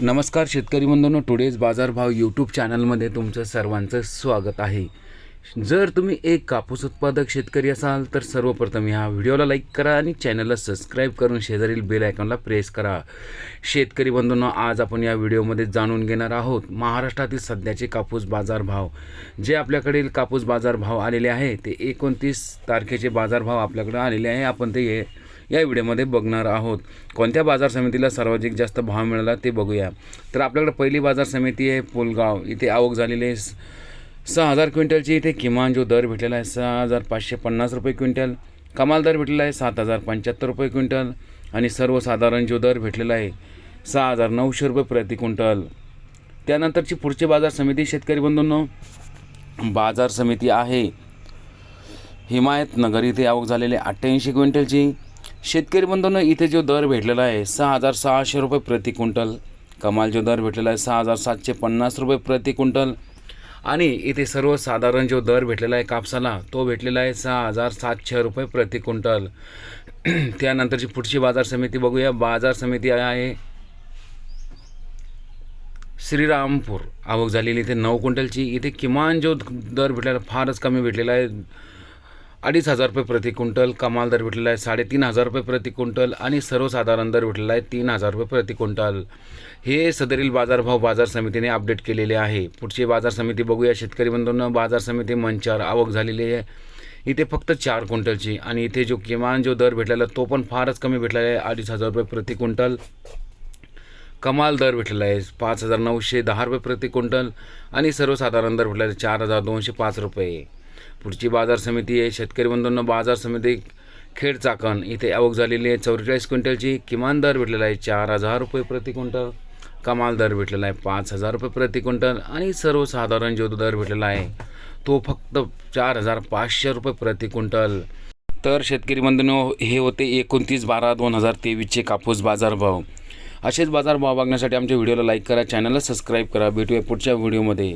नमस्कार शेतकरी बंधूंनो टुडेज बाजारभाव यूट्यूब चॅनलमध्ये तुमचं सर्वांचं स्वागत आहे. जर तुम्ही एक कापूस उत्पादक शेतकरी असाल तर सर्वप्रथम ह्या व्हिडिओला लाईक करा आणि चॅनलला सबस्क्राईब करून शेजारील बेल आयकॉनला प्रेस करा. शेतकरी बंधूंनो आज आपण या व्हिडिओमध्ये जाणून घेणार आहोत महाराष्ट्रातील सध्याचे कापूस बाजारभाव जे आपल्याकडील कापूस बाजारभाव आलेले आहे ते एकोणतीस तारखेचे बाजारभाव आपल्याकडे आलेले आहे. आपण ते या व्हिडिओमध्ये बघणार आहोत. कोणत्या बाजार समितीला सर्वाधिक जास्त भाव मिळाला ते बघूया. तर आपल्याकडे पहिली बाजार समिती आहे पुलगाव. इथे आवक झालेली आहे सहा हजार क्विंटलची. इथे किमान जो दर भेटलेला आहे सहा हजार पाचशे पन्नास रुपये क्विंटल. कमाल दर भेटलेला आहे सात हजार पंच्याहत्तर रुपये क्विंटल. आणि सर्वसाधारण जो दर भेटलेला आहे सहा हजार नऊशे रुपये प्रति क्विंटल. त्यानंतरची पुढची बाजार समिती शेतकरी बंधूंनो बाजार समिती आहे. हिमायतनगर इथे आवक झालेली अठ्ठ्याऐंशी क्विंटलची. शेतकरी बंधूंनो इथे जो दर भेटलेला आहे सहा हजार सहाशे रुपये प्रति क्विंटल. कमाल जो दर भेटलेला आहे सहा हजार सातशे पन्नास रुपये प्रति क्विंटल. आणि इथे सर्वसाधारण जो दर भेटलेला आहे कापसाला तो भेटलेला आहे सहा हजार सातशे रुपये प्रति क्विंटल. त्यानंतरची पुढची बाजार समिती बघूया. बाजार समिती आहे श्रीरामपूर. आवक झालेली इथे नऊ क्विंटलची. इथे किमान जो दर भेटलेला फारच कमी भेटलेला आहे. अडीच हजार रुपये प्रति क्विंटल कमाल दर भेटलेला आहे साडेतीन हजार रुपये प्रति क्विंटल आणि सर्वसाधारण दर भेटलेला आहे तीन हजार रुपये प्रति क्विंटल. हे सदरील बाजारभाव बाजार समितीने अपडेट केलेले आहे. पुढची बाजार समिती बघूया. शेतकरी बंधूंना बाजार समिती मंचावर आवक झालेली आहे. इथे फक्त चार क्विंटलची आणि इथे जो किमान जो दर भेटलेला तो पण फारच कमी भेटलेला आहे. अडीच हजार रुपये प्रति क्विंटल. कमाल दर भेटलेला आहे पाच हजार नऊशे दहा रुपये प्रति क्विंटल आणि सर्वसाधारण दर भेटलेला आहे चार हजार दोनशे पाच रुपये. पुढची बाजार समिती आहे. शेतकरी बंधूंना बाजार समिती खेड चाकण इथे आवक झालेली आहे. चौवेचाळीस क्विंटलची किमान दर भेटलेला आहे. चार हजार रुपये प्रति क्विंटल. कमाल दर भेटलेला आहे. पाच हजार रुपये प्रति क्विंटल आणि सर्वसाधारण जो दर भेटलेला आहे. तो फक्त चार हजार पाचशे रुपये प्रति क्विंटल. तर शेतकरी बंधूंनो हे होते एकोणतीस बारा दोन हजार तेवीसचे कापूस बाजारभाव. असेच बाजारभाव बघण्यासाठी आमच्या व्हिडिओला लाईक करा चॅनलला सबस्क्राईब करा. भेटूया पुढच्या व्हिडिओमध्ये.